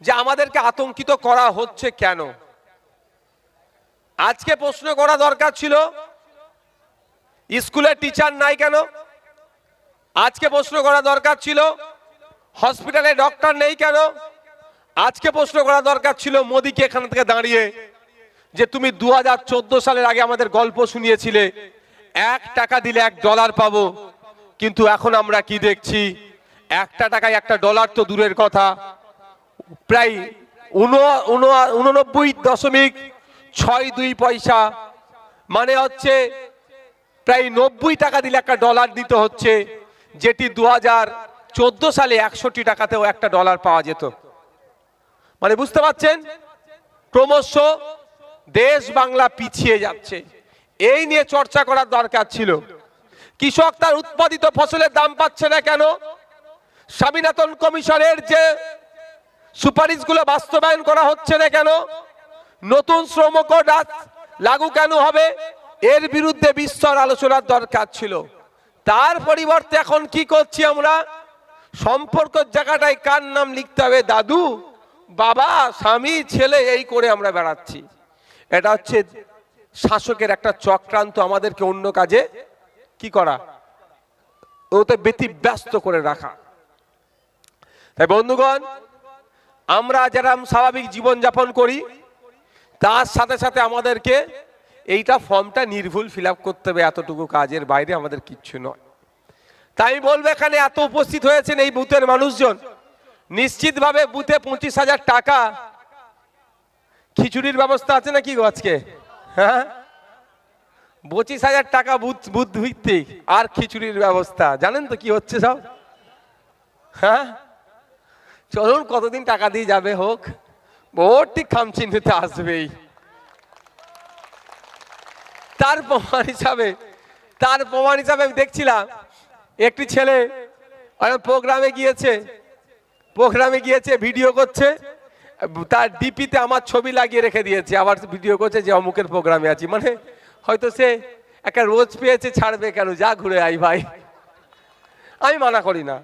যে আমাদেরকে আতঙ্কিত করা হচ্ছে কেন? আজকে প্রশ্ন করা দরকার ছিল, স্কুলের টিচার নাই কেন? আজকে প্রশ্ন করা দরকার ছিল হসপিটালে ডক্টর নেই কেন? আজকে প্রশ্ন করা দরকার ছিল মোদিকে এখান থেকে দাঁড়িয়ে, যে তুমি দু হাজার চোদ্দ সালের আগে আমাদের গল্প শুনিয়েছিলে, এক টাকা দিলে এক ডলার পাবো, কিন্তু এখন আমরা কি দেখছি? একটা টাকায় একটা ডলার তো দূরের কথা। প্রায় উনো- উনো- উননব্বই দশমিক ছয় দুই পয়সা। মানে হচ্ছে প্রায় নব্বই টাকা দিলে একটা ডলার দিতে হচ্ছে, যেটি দু চোদ্দ সালে একষট্টি টাকাতেও একটা ডলার পাওয়া যেত। মানে বুঝতে পারছেন? ক্রমশ দেশ বাংলা পিছিয়ে যাচ্ছে। এই নিয়ে চর্চা করার দরকার ছিল। কৃষক তার উৎপাদিত ফসলের দাম পাচ্ছে না কেন? স্বামীনাথন কমিশনের যে সুপারিশগুলো বাস্তবায়ন করা হচ্ছে না কেন? নতুন শ্রম কোড লাগু কেন হবে? এর বিরুদ্ধে বিস্তর আলোচনার দরকার ছিল। তার পরিবর্তে এখন কি করছি আমরা? সম্পর্কের জায়গাটায় কার নাম লিখতে হবে? দাদু, বাবা, স্বামী, ছেলে, এই করে আমরা বেড়াচ্ছি। এটা হচ্ছে শাসকের একটা চক্রান্ত আমাদেরকে অন্য কাজে কি করা? ওতে ব্যতিব্যস্ত করে রাখা। তাই বন্ধুগণ আমরা যারা স্বাভাবিক জীবনযাপন করি, তার সাথে সাথে আমাদেরকে এইটা ফর্মটা নির্ভুল ফিল করতে হবে, এতটুকু কাজের বাইরে আমাদের কিচ্ছু নয়। তাই বলব এখানে এত উপস্থিত হয়েছেন এই বুথের মানুষজন। নিশ্চিতভাবে বুথে পঁচিশ হাজার টাকা খিচুড়ির ব্যবস্থা আছে নাকি আজকে? হ্যাঁ? পঁচিশ হাজার টাকা বুথ বুথ ভিত্তিক আর খিচুড়ির ব্যবস্থা। জানেন তো কি হচ্ছে সব? হ্যাঁ? চলুন কতদিন টাকা দিয়ে যাবে হোক। ঠিক খামচিহ্নিতে আসবেই। তার প্রমাণ হিসাবে, তার প্রমাণ হিসাবে আমি দেখছিলাম, একটি ছেলে প্রোগ্রামে গিয়েছে প্রোগ্রামে গিয়েছে, ভিডিও করছে, তার ডিপিতে আমার ছবি লাগিয়ে রেখে দিয়েছে, আবার ভিডিও করছে যে অমুকের প্রোগ্রামে আছি। মানে হয়তো সে একটা রোজ পেয়েছে, ছাড়বে কেন, যা ঘুরে আই ভাই। আমি মানা করি না।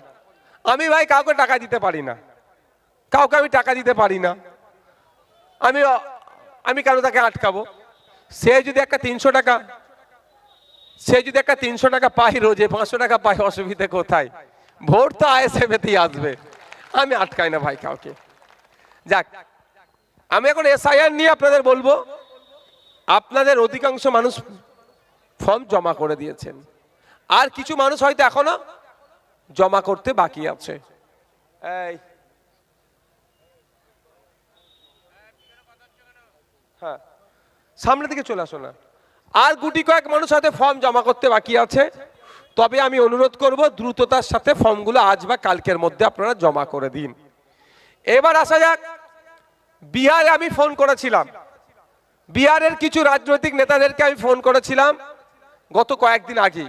আমি ভাই কাউকে টাকা দিতে পারি না। কাউকে আমি টাকা দিতে পারি না। আমি আমি কেন তাকে আটকাবো? সে যদি একটা তিনশো টাকা, সে যদি একটা তিনশো টাকা পাই রোজে, পাঁচশো টাকা পাই অসুবিধে কোথায়? ভোট তো আইএসএফেতেই আসবে। আমি আটকাই না ভাই কাউকে। যাক, আমি এখন এসআইআর নিয়ে আপনাদের বলব। আপনাদের অধিকাংশ মানুষ ফর্ম জমা করে দিয়েছেন। আর কিছু মানুষ হয়তো এখনও জমা করতে বাকি আছে। এই হ্যাঁ। সামনের দিকে চলে আসো না। আর গুটি কয়েক মানুষ হয়তো ফর্ম জমা করতে বাকি আছে। তবে আমি অনুরোধ করব, দ্রুততার সাথে ফর্মগুলো আজ বা কালকের মধ্যে আপনারা জমা করে দিন। এবার আসা যাক, বিহারে আমি ফোন করেছিলাম। বিহারের কিছু রাজনৈতিক নেতাদেরকে আমি ফোন করেছিলাম গত কয়েকদিন আগে।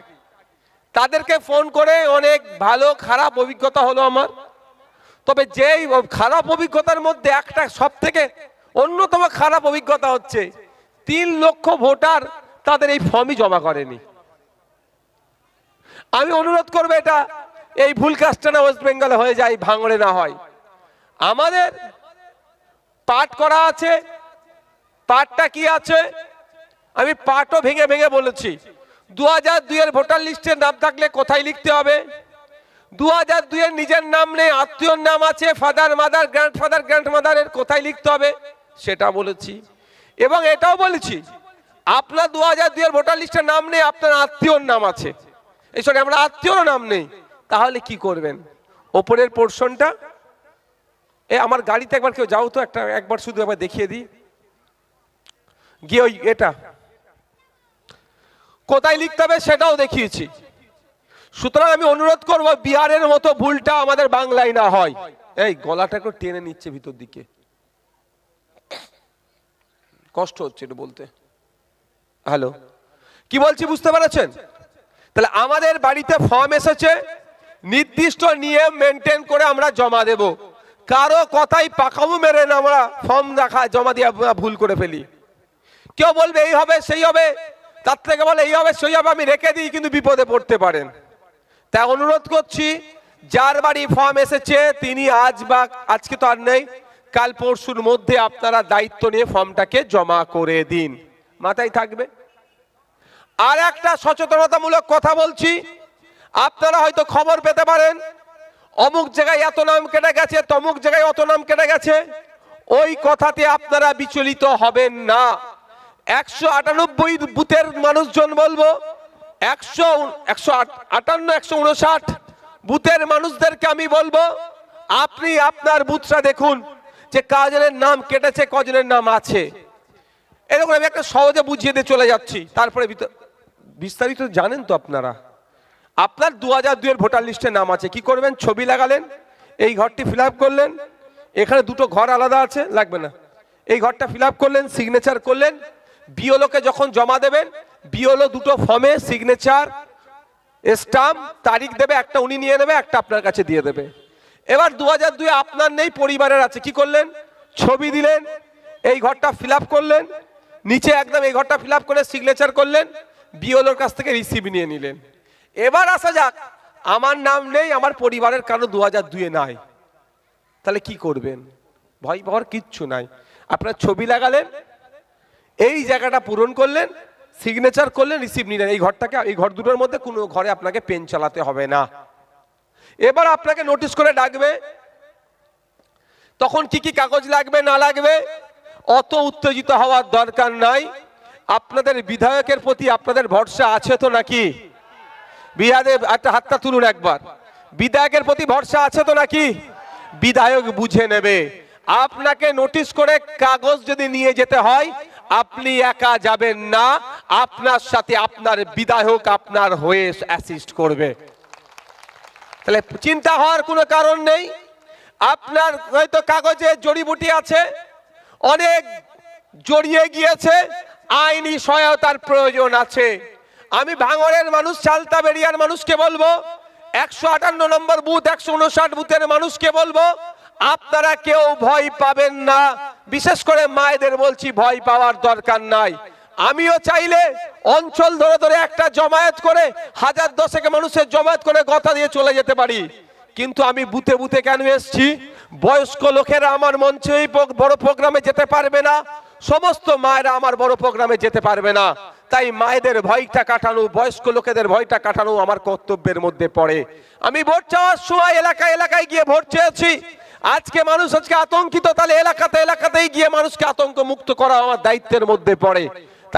তাদেরকে ফোন করে অনেক ভালো, খারাপ অভিজ্ঞতা হলো আমার। তবে যেই খারাপ অভিজ্ঞতার মধ্যে একটা সব থেকে অন্যতম খারাপ অভিজ্ঞতা হচ্ছে, তিন লক্ষ ভোটার তাদের এই ফর্মই জমা করেনি। আমি অনুরোধ করব এটা, এই ভুল কাজটা না ওয়েস্ট বেঙ্গলে হয়ে যায়, ভাঙড়ে না হয়। আমাদের পাঠ করা আছে, পাঠটা কি আছে? আমি পাঠও ভেঙে ভেঙে বলেছি দু হাজার দুইয়ের ভোটার লিস্টের নাম থাকলে কোথায় লিখতে হবে? দু হাজার দুইয়ের নিজের নাম নেই, আত্মীয়র নাম আছে, ফাদার মাদার গ্র্যান্ড ফাদার গ্র্যান্ড মাদারের কোথায় লিখতে হবে? সেটা বলেছি। এবং এটাও বলেছি, আপনার দু হাজার দুইয়ের ভোটার লিস্টের নাম নেই আপনার আত্মীয়র নাম আছে। এই সরি, আমরা আত্মীয়র নাম নেই। তাহলে কি করবেন? ওপরের পোর্শনটা, এ আমার গাড়িতে একবার কেউ যাও তো, একটা একবার শুধু একবার দেখিয়ে দিই। গিয়ে ওই এটা, কোথায় লিখতে হবে সেটাও দেখিয়েছি। সুতরাং আমি অনুরোধ করব, বিহারের মতো ভুলটা আমাদের বাংলায় না হয়। এই গলাটা একটু টেনে নিচ্ছে ভিতর দিকে। কষ্ট হচ্ছে এটা বলতে। হ্যালো কি বলছি বুঝতে পেরেছেন? তাহলে আমাদের বাড়িতে ফর্ম এসেছে নির্দিষ্ট নিয়ম মেনটেন করে আমরা জমা দেব। কারও কথাই পাকামু মেরে না আমরা ফর্ম রাখা জমা দিয়ে ভুল করে ফেলি। কেউ বলবে এই হবে সেই হবে তার থেকে বলে এই হবে সেই হবে আমি রেখে দিই কিন্তু বিপদে পড়তে পারেন। তাই অনুরোধ করছি যার বাড়ি ফর্ম এসেছে তিনি আজ বা আজকে তো আর নেই কাল পরশুর মধ্যে আপনারা দায়িত্ব নিয়ে ফর্মটাকে জমা করে দিন। মাথায় থাকবে? আর একটা সচেতনতামূলক কথা বলছি। আপনারা হয়তো খবর পেতে পারেন, অমুক জায়গায় এত নাম কেটে গেছে, তমুক জায়গায় অত নাম কেটে গেছে। ওই কথাতে আপনারা বিচলিত হবেন না। একশো আটানব্বই বুথের মানুষজন বলব, একশো একশো আট- আটান্ন, একশো উনষাট বুথের মানুষদেরকে আমি বলব, আপনি আপনার বুথটা দেখুন। যে কজনের নাম কেটেছে কজনের নাম আছে। এরকম আমি একটা সহজে বুঝিয়ে দিয়ে চলে যাচ্ছি। তারপরে বিস্তারিত জানেন তো আপনারা। আপনার দু হাজার দুয়ের ভোটার লিস্টে নাম আছে। কি করবেন? ছবি লাগালেন, এই ঘরটি ফিল করলেন, এখানে দুটো ঘর আলাদা আছে, লাগবে না। এই ঘরটা ফিল করলেন সিগনেচার করলেন, বিওলোকে যখন জমা দেবেন, বিওলো দুটো ফর্মে সিগনেচার স্টাম্প তারিখ দেবে, একটা উনি নিয়ে নেবে, একটা আপনার কাছে দিয়ে দেবে। এবার দু হাজার দুই আপনার নেই, পরিবারের আছে। কি করলেন? ছবি দিলেন, এই ঘরটা ফিল করলেন, নিচে একদম এই ঘরটা ফিল করে সিগনেচার করলেন বিওলোর কাছ থেকে রিসিভ নিয়ে নিলেন। এবার আসা যাক, আমার নাম নেই, আমার পরিবারের কারও দু হাজার দুয়ে নাই। তাহলে কি করবেন? ভয় পাওয়ার কিচ্ছু নাই। আপনার ছবি লাগালেন, এই জায়গাটা পূরণ করলেন সিগনেচার করলেন রিসিভ নিলেন। এই ঘরটাকে, এই ঘর দুটোর মধ্যে কোনো ঘরে আপনাকে পেন চালাতে হবে না। এবার আপনাকে নোটিশ করে ডাকবে। তখন কি কি কাগজ লাগবে, না লাগবে? অত উত্তেজিত হওয়ার দরকার নাই। আপনাদের বিধায়কের প্রতি আপনাদের ভরসা আছে তো নাকি? বিহারে একটা হাতটা তুলুন একবার। বিধায়কের প্রতি ভরসা আছে তো নাকি? বিধায়ক বুঝে নেবে। আপনাকে নোটিশ করে কাগজ যদি নিয়ে যেতে হয়, আপনি একা যাবেন না। আপনার সাথে আপনার বিধায়ক আপনার হয়ে অ্যাসিস্ট করবে। তাহলে চিন্তা হওয়ার কোনো কারণ নেই। আপনার হয়তো কাগজে জড়িবুটি আছে, অনেক জড়িয়ে গিয়েছে, আইনি সহায়তার প্রয়োজন আছে। আমি ভাঙরের মানুষ চালতা বেরিয়ার মানুষকে বলব, একশো আটান্ন নম্বর বুথ, একশো উনষাট বুথের মানুষকে বলব, আপনারা কেউ ভয় পাবেন না। বিশেষ করে মায়েদের বলছি, ভয় পাওয়ার দরকার নাই। আমিও চাইলে অঞ্চল ধরে ধরে একটা জমায়েত করে হাজার দশেক মানুষের জমায়েত করে কথা দিয়ে চলে যেতে পারি। কিন্তু আমি বুথে বুথে কেন এসছি? বয়স্ক লোকেরা আমার মঞ্চে বড় প্রোগ্রামে যেতে পারবে না। সমস্ত মায়েরা আমার বড় প্রোগ্রামে যেতে পারবে না। তাই মায়েদের ভয়টা কাটানো, বয়স্ক লোকেদের ভয়টা কাটানো আমার কর্তব্যের মধ্যে পড়ে। আমি ভোট চাওয়ার সময় এলাকায় এলাকায় গিয়ে ভোট চেয়েছি। আজকে মানুষ আজকে আতঙ্কিত, তাহলে এলাকাতে এলাকাতেই গিয়ে মানুষকে আতঙ্ক মুক্ত করা আমার দায়িত্বের মধ্যে পড়ে।